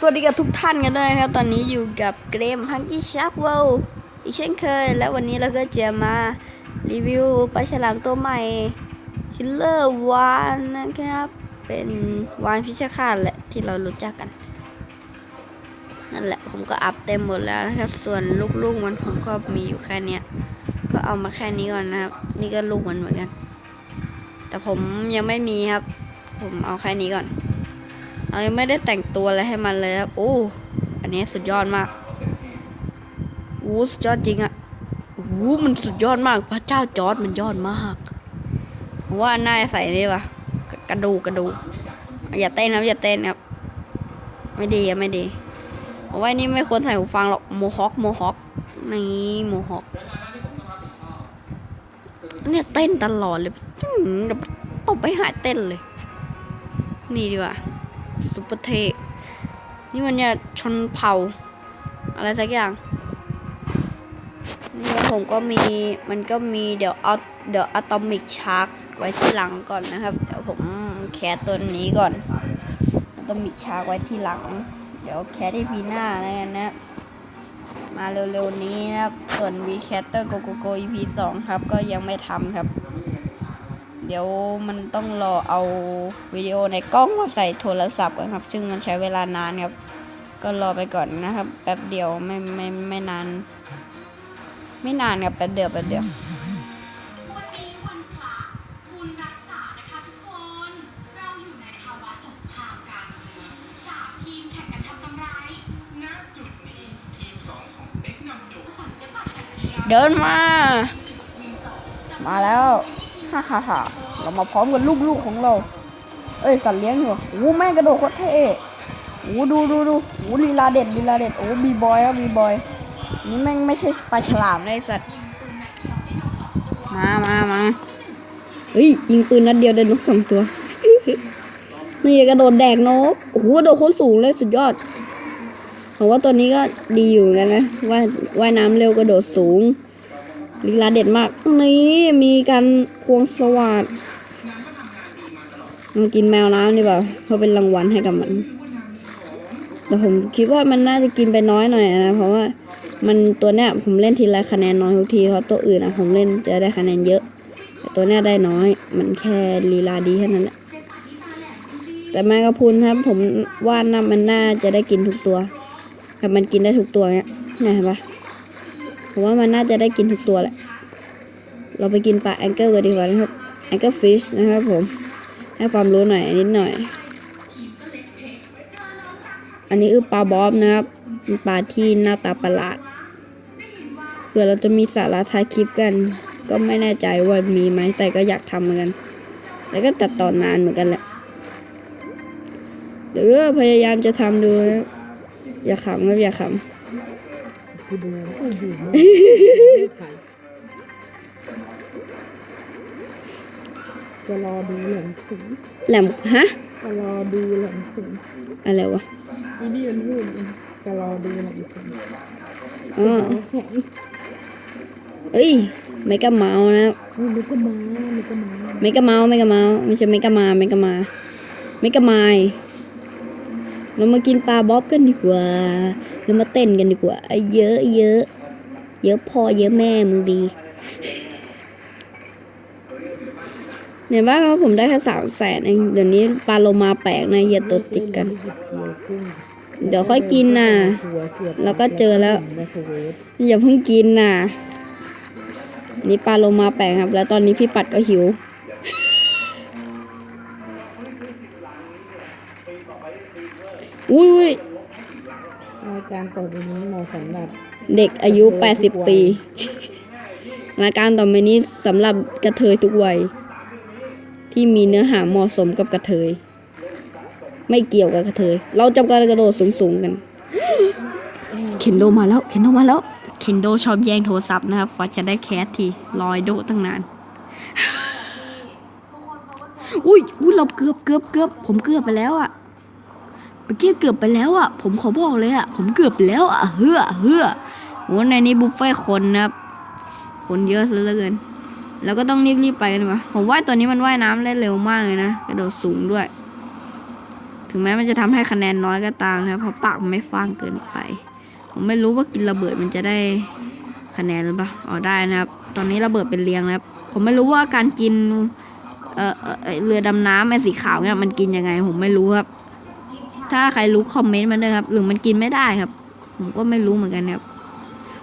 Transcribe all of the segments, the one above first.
สวัสดีกับทุกท่านกันด้วยครับ ตอนนี้อยู่กับเกม Hunky Shark World อีกเช่นเคย และวันนี้เราก็จะมา รีวิวปลาฉลามตัวใหม่ Killer Whale นะครับ เป็นวานพิชคาตแหละที่เรารู้จักกัน นั่นแหละผมก็อัพเต็มหมดแล้วนะครับ ส่วนลูกๆมันผมก็มีอยู่แค่นี้ก็เอามาแค่นี้ก่อนนะครับ นี่ก็ลูกมันเหมือนกัน แต่ผมยังไม่มีครับ ผมเอาแค่นี้ก่อน เรายังไม่ได้แต่งตัวอะไรให้มันเลยครับโอ้อันนี้สุดยอดมากโอ้สุดยอดจริงอะโอ้มันสุดยอดมาก พระเจ้าจอร์ดมันยอดมากว่าน่าใส่นี่ปะกระดูกระดูอย่าเต้นครับอย่าเต้นครับ ไม่ดีอะไม่ดีผมว่านี่ไม่ควรใส่หูฟังหรอกโมฮอคโมฮอคนี่โมฮอคเนี่ยเต้นตลอดเลยอื้อหือเดี๋ยวตบไปหายเต้นเลย นี่ดีกว่า ซุปเปอร์เทนี่มันเนี่ยชนเผ่า อะไรสักอย่าง นี่ผมก็มีมันก็มีเดี๋ยวเอาเดี๋ยวอะตอมิกชาร์กไว้ที่หลังก่อนนะครับ เดี๋ยวผมแคสตัวนี้ก่อนอะตอมิกชาร์กไว้ที่หลัง เดี๋ยวแคสที่พีหน้าแล้วกันนะมาเร็วๆนี้นะครับ ส่วน v c a t t e r Go Go Go EP 2ครับ ก็ยังไม่ทำครับ เดี๋ยวมันต้องรอเอาวิดีโอในกล้องมาใส่โทรศัพท์ก่อนครับ ซึ่งมันใช้เวลานานครับ ก็รอไปก่อนนะครับ แป๊บเดียวไม่ไม่ไม่นาน ไม่นานครับแป๊บเดียวแป๊บเดียววันนี้วันพระบุญรักษานะคะทุกคนเราอยู่ในภาวะสงครามกลางเมืองสามทีมแข่งกันทำกำไรณจุดนี้ทีมสองของเด็กนำโดยสัญจะปัดกันเดียวเดินมา มาแล้ว ฮ่าฮ่าฮ่าเรามาพร้อมกับลูกๆของเรา เอ้ยสัตว์เลี้ยงอยู่โอ้แม่กระโดดโคตรเท่โอ้ดูดูดูโอ้ลีลาเด็ดลีลาเด็ดโอ้บีบอยครับบีบอยนี่แม่งไม่ใช่ปลาฉลามนะไอ้สัตว์มามามาเฮ้ยยิงปืนนัดเดียวได้นกสองตัว นี่กระโดดแดกนกโอ้โหกระโดดโคตรสูงเลยสุดยอดผมว่าตัวนี้ก็ดีอยู่เหมือนกันนะว่ายว่ายน้ำเร็วกระโดดสูง ลีลาเด็ดมาก นี่มีการควงสวัสดมากินแมวน้ำดีกว่าเพราะเป็นรางวัลให้กับมัน แต่ผมคิดว่ามันน่าจะกินไปน้อยหน่อยนะ เพราะว่ามันตัวเนี้ยผมเล่นทีละคะแนนน้อยทุกทีเพราะตัวอื่นอะผมเล่นจะได้คะแนนเยอะ แต่ตัวเนี้ยได้น้อย มันแค่ลีลาดีแค่นั้นแหละ แต่แมงกะพรุนครับ ผมว่าน่ามันน่าจะได้กินทุกตัวแต่มันกินได้ทุกตัวเนี้ยนี่ยเห็นปะ ผมว่ามันน่าจะได้กินทุกตัวแหละ เราไปกินปลาแองเกิลกันดีกว่านะครับแองเกิลฟิชนะครับผม ให้ความรู้หน่อยนิดหน่อย อันนี้คือปลาบอบนะครับเป็นปลาที่หน้าตาประหลาดเผื่อเราจะมีสาระท้ายคลิปกัน ก็ไม่แน่ใจว่ามีไหมแต่ก็อยากทำเหมือนกัน แล้วก็ตัดต่อนานเหมือนกันแหละเดี๋ยวพยายามจะทำดูนะอย่าขำครับอย่าขำ จะรอดูแหลมถึงแหลมฮะจะรอดูแหลมถึงอะไรวะอีนี่มันพูดเองจะรอดูแหลมถึงอ๋อแข็งเอ้ยเมกะเมาส์นะครับเออมันก็มามันก็มาเมกะเมาส์เมกะเมาส์ไม่ใช่เมกะมาเมกะมาเมกะมายเรามากินปลาบ๊อบกันดีกว่า เรามาเต้นกันดีกว่าเอาเยอะเยอะ เยอะพ่อเยอะแม่มึงดีเนี่ยบ้าเราผมได้แค่สามแสนเองเดี๋ยวนี้ปลาโลมาแปลกนะเฮียตัวติดกัน เดี๋ยวค่อยกินน่ะแล้วก็เจอแล้ว อย่าเพิ่งกินน่ะนี่ปลาโลมาแปลงครับ แล้วตอนนี้พี่ปัดก็หิว อุ้ยอุ้ยรายการต่อไปนี้เหมาะสำหรับเด็กอายุ 80 ปี รายการต่อไปนี้สำหรับกระเทยทุกวัย ที่มีเนื้อหาเหมาะสมกับกระเทย ไม่เกี่ยวกับกระเทย เราจะกระโดดสูงๆกัน เคนโดมาแล้ว เคนโดมาแล้ว เคนโดชอบแย่งโทรศัพท์นะครับกว่าจะได้แคสทีลอยโดตั้งนาน อุ้ยอุ้ยเราเกือบเกือบเกือบผมเกือบไปแล้วอะ เมื่อกี้เกือบไปแล้วอะผมขอบอกเลยอะผมเกือบไปแล้วอะเฮือเฮือโหในนี้บุฟเฟ่ต์คนนะครับ คนเยอะซะเหลือเกิน แล้วก็ต้องรีบๆไปกันดีกว่าผมว่าตัวนี้มันว่ายน้ำได้เร็วมากเลยนะ กระโดดสูงด้วย ถึงแม้มันจะทำให้คะแนนน้อยก็ตามนะ เพราะปากมันไม่ฟางเกินไป ผมไม่รู้ว่ากินระเบิดมันจะได้คะแนนหรือเปล่าอ๋อได้นะครับ ตอนนี้ระเบิดเป็นเรียงนะครับผมไม่รู้ว่าการกินเอ่อเอ่อเอ่อเรือดำน้ำไอ้สีขาวเนี่ยมันกินยังไง ผมไม่รู้ครับ ถ้าใครรู้คอมเมนต์มาด้วยครับ หรือมันกินไม่ได้ครับ ผมก็ไม่รู้เหมือนกันครับ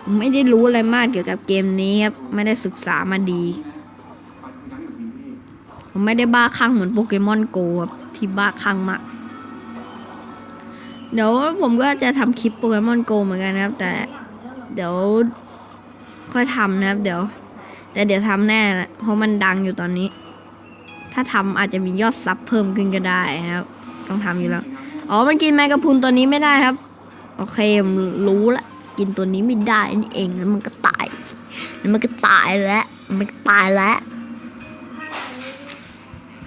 ผมไม่ได้รู้อะไรมากเกี่ยวกับเกมนี้ครับ ไม่ได้ศึกษามาดี ผมไม่ได้บ้าคลั่งเหมือนโปเกมอนโกครับที่บ้าคลั่งมาก เดี๋ยวผมก็จะทำคลิปโปเกมอนโกเหมือนกันนะครับ แต่เดี๋ยวค่อยทำนะครับ เดี๋ยว แต่เดี๋ยวทำแน่แหละเพราะมันดังอยู่ตอนนี้ ถ้าทำอาจจะมียอดซับเพิ่มขึ้นก็ได้นะครับ ต้องทำอยู่แล้ว อ๋อ มันกินแมงกะพรุนตัวนี้ไม่ได้ครับ โอเคมรู้ละ กินตัวนี้ไม่ได้นี่เอง แล้วมันก็ตาย แล้วมันก็ตายแล้ว มันตายแล้ว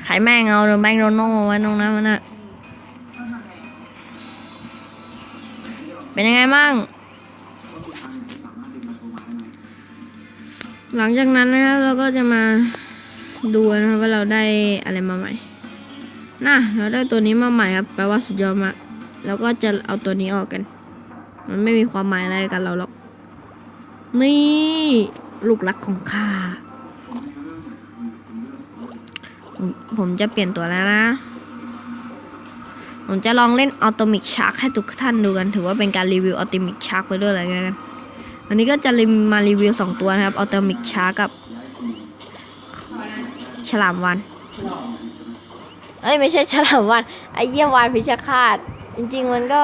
ขายแม่งเอาแมงโดนัลด์ไว้ตรงนั้นมันอะเป็นยังไงมั่งหลังจากนั้นนะครับเราก็จะมาดูนะครับว่าเราได้อะไรมาใหม่ น่ะเราได้ตัวนี้มาใหม่ครับแปลว่าสุดยอดมากแล้วก็จะเอาตัวนี้ออกกัน มันไม่มีความหมายอะไรกับเราหรอก นี่ลูกรักของข้า ผมจะเปลี่ยนตัวแล้วนะ ผมจะลองเล่นอัลตมิกชาร์ k ให้ทุกท่านดูกัน ถือว่าเป็นการรีวิวอัลตมิกชาร์ k ไปด้วยอะไรกัน วันนี้ก็จะมารีวิวสองตัวนะครับอัลตมิกชาร์ k กับ ฉลามวัน เอ้ยไม่ใช่ฉลามวันไอ้เยี่ยวานพิชคาตจริง ๆ มันก็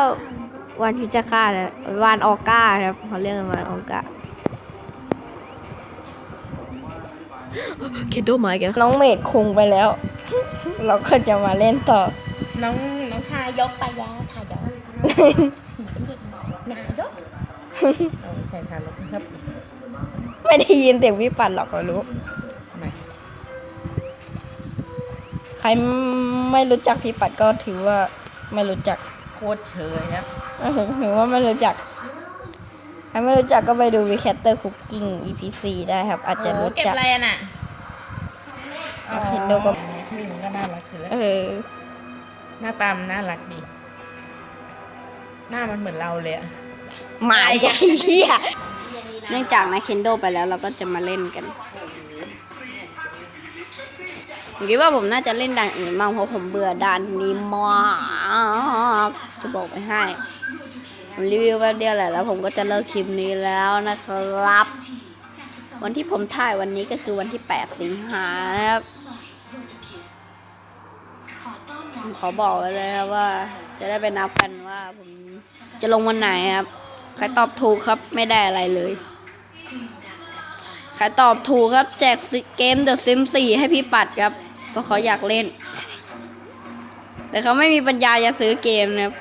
วานพิชคาตแหละวานออก้าครับเขาเรียกกันวานออก้าเคโดมาแกน้องเมดคงไปแล้ว เราก็จะมาเล่นต่อ น้องน้องทายกไปแล้วทายกนายกเอาไม่ใช่ทารกครับ ไม่ได้ยินเสียงวิปันหรอกเรารู้ ใครไม่รู้จักพี่ปัดก็ถือว่าไม่รู้จักโคตรเชยครับถือว่าไม่รู้จัก ใครไม่รู้จักก็ไปดูวิแคตเตอร์คุกกิ้ง EP 4ได้ครับ อาจจะโอ้รู้เก็บจักอะไรอะน่ะอ่าเห็นดูกับนี่มันก็น่ารักอยู่แล้วเออหน้าตามันน่ารักดี หน้ามันเหมือนเราเลยอะหมายไอ้เหี้ยเนื่องจากนะเคนโดไปแล้วเราก็จะมาเล่นกัน ผมคิดว่าผมน่าจะเล่นด่านอื่นบ้างเพราะผมเบื่อด่านนี้มากจะบอกไปให้ ผมรีวิวแป๊บเดียวแหละแล้ว ผมก็จะเลิกคลิปนี้แล้วนะครับ วันที่ผมถ่ายวันนี้ก็คือวันที่ 8 สิงหาครับผมขอบอกไว้เลยครับว่า จะได้ไปนับกันว่าผมจะลงวันไหนครับ ใครตอบถูกครับไม่ได้อะไรเลย รตอบถูกครับ แจกเกม The Sims 4 ให้พี่ปัดครับ เพราะเขาอยากเล่น แต่เขาไม่มีปัญญาจะซื้อเกมนะครับ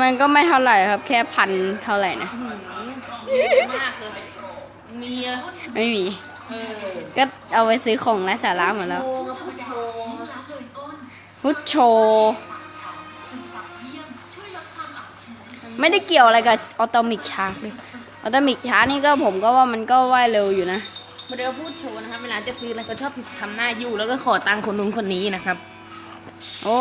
มันก็ไม่เท่าไหร่ครับ แค่พันเท่าไหร่นะมีไม่มี ก็เอาไปซื้อของไร้สาระหมดแล้วโชว์กับพุทโธพุทโช ไม่ได้เกี่ยวอะไรกับออโตมิกชาร์กเลยออโตมิกชาร์กนี่ก็ผมก็ว่ามันก็ว่ายเร็วอยู่นะมาเดี๋ยวพูดโชว์นะครับเวลาจะซื้อแล้วก็ชอบทำหน้ายู่แล้วก็ขอตังค์คนนู้นคนนี้นะครับ โอ้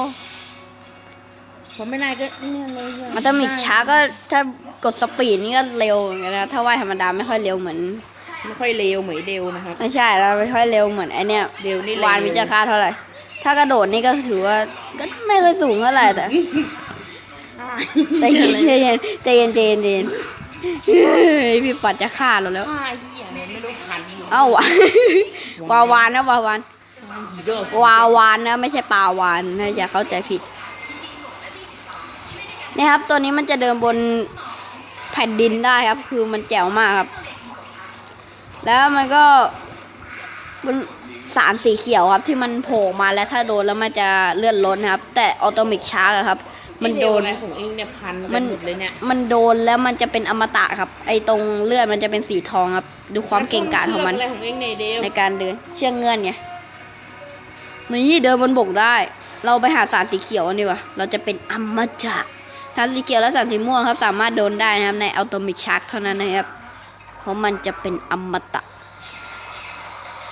ผมไม่ได้ก็เนี่ยเลยออโตมิกชาร์กก็ถ้ากดสปีดนี่ก็เร็วเหมือนกันนะถ้าว่ายธรรมดาไม่ค่อยเร็วเหมือน ไม่ค่อยเลวเหมือนเดวนะครับ ไม่ใช่แล้วไม่ค่อยเร็วเหมือนไอเนี้ยเร็วนี่เร็ววานวิจารณ์เท่าไหร่ ถ้ากระโดดนี่ก็ถือว่าก็ไม่ค่อยสูงเท่าไหร่แต่ ใจเย็นใจเย็นใจเย็นใจเย็นใจเย็นเฮ้ยพี่ปัดจะฆ่าเราแล้วอ่าเหี้ยเนี่ยไม่รู้พันอยู่เอ้าวะวาวานนะวาวานเด้อวาวานนะไม่ใช่ปลาวานนะอย่าเข้าใจผิดนี่ครับตัวนี้มันจะเดินบนแผ่นดินได้ครับ คือมันแจ๋วมากครับ แล้วมันก็บนสารสีเขียวครับ ที่มันโผล่มาแล้วถ้าโดนแล้วมันจะเลื่อนล้นนะครับ แต่ออโตมิกชาร์กครับ มันโดนอะไรของเองเนี่ยพันไปมันหมดเลยเนี่ยมันโดนแล้วมันจะเป็นอมตะครับ ไอตรงเลือดมันจะเป็นสีทองครับ ดูความเก่งกาจของมันอะไรของเองเนี่ยเดวในการเดิน เชื่องเงื่อนไงนี่เดินบนบกได้ เราไปหาสารสีเขียวกันดีกว่าเราจะเป็นอมตะสารสีเขียวและสารสีม่วงครับ สามารถโดนได้นะครับในอัลโตมิกชาร์กเท่านั้นนะครับเพราะมันจะเป็นอมตะ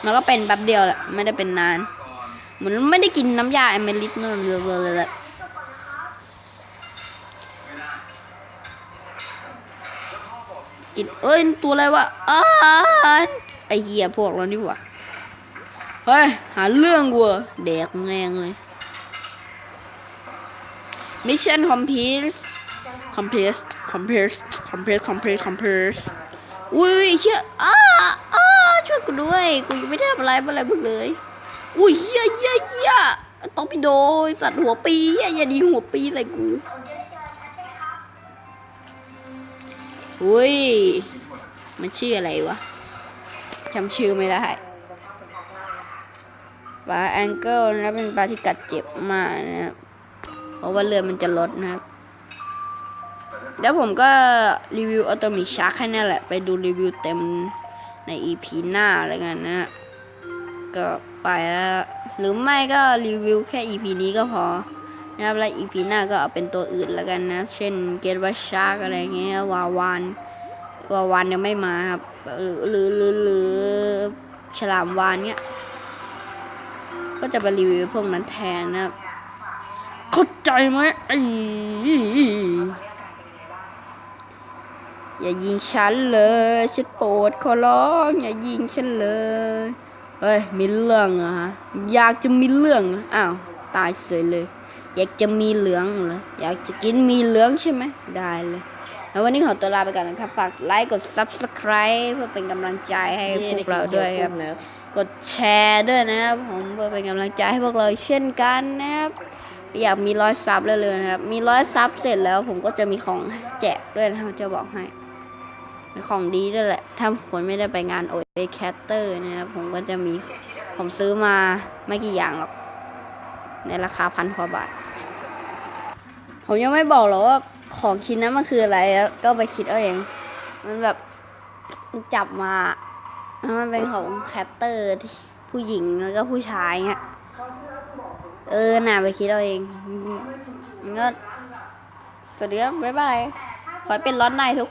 มันก็เป็นแป๊บเดียวแหละไม่ได้เป็นนานเหมือนไม่ได้กินน้ำยาแอมเมลิสนั่นเลย เลยกินเอ้ย ตัวอะไรวะอ้านไอเหี้ยพวกเรานี่ว่าเฮ้ย หาเรื่องกูแดกแงงเลย Mission complete complete complete complete complete complete อุ้ยเชี่ยอ้าอ้าช่วยกูด้วยกูยังไม่ได้ทำอะไรอะไรมึงเลย อุ้ยเฮียเฮียเฮียต้องไปโดยสัตว์หัวปีเหี้ยอย่าดีหัวปีใส่กู อุ้ย มันชื่ออะไรวะจำชื่อไม่ได้ปลาแองเกิลนะเป็นปลาที่กัดเจ็บมากนะครับเพราะว่าเลือดมันจะลดนะครับแล้วผมก็รีวิวออโตมิชาร์คแค่นั้นแหละ ไปดูรีวิวเต็มใน EP หน้าอะไรกันนะ ก็ไปแล้ว หรือไม่ก็รีวิวแค่ EP นี้ก็พอ นะครับแล้ว EP หน้าก็เอาเป็นตัวอื่นแล้วกันนะเช่นเกตวัชชาร์กอะไรเงี้ยวาวานวาวานยังไม่มาครับหรือหรือหรือหรือฉลามวานเนี้ยก็จะไปรีวิวพวกนั้นแทนนะครับเข้าใจไหมไอ้อย่ายิงฉันเลยฉันโปรดขอร้องอย่ายิงฉันเลยเฮ้ยมีเรื่องเหรอฮะอยากจะมีเรื่องออ้าวตายเสยเลย อยากจะมีเหลืองเหรออยากจะกินมีเหลืองใช่ไหมได้เลยแล้ววันนี้ขอตัวลาไปก่อนนะครับ ฝากไลค์กด subscribe เพื่อเป็นกำลังใจให้พวกเราด้วยครับแล้วกดแชร์ด้วยนะครับผมเพื่อเป็นกำลังใจให้พวกเราเช่นกันนะครับอยากมีร้อยซับเร็วๆนะครับ มีร้อยซับเสร็จแล้วผมก็จะมีของแจกด้วยนะครับจะบอกให้เป็นของดีด้วยแหละ ถ้าคนไม่ได้ไปงานโอเอแคตเตอร์นะครับผมก็จะมีผมซื้อมาไม่กี่อย่างหรอก ในราคาพันกว่าบาท ผมยังไม่บอกหรอกว่าของชิ้นนั้นมันคืออะไรก็ไปคิดเอาเอง มันแบบจับมามันเป็นของแคปเตอร์ที่ผู้หญิงแล้วก็ผู้ชายเงี้ยเออน่าไปคิดเอาเองงั้นก็สวัสดีครับบ๊ายบาย ขอให้เป็นร้อนในทุก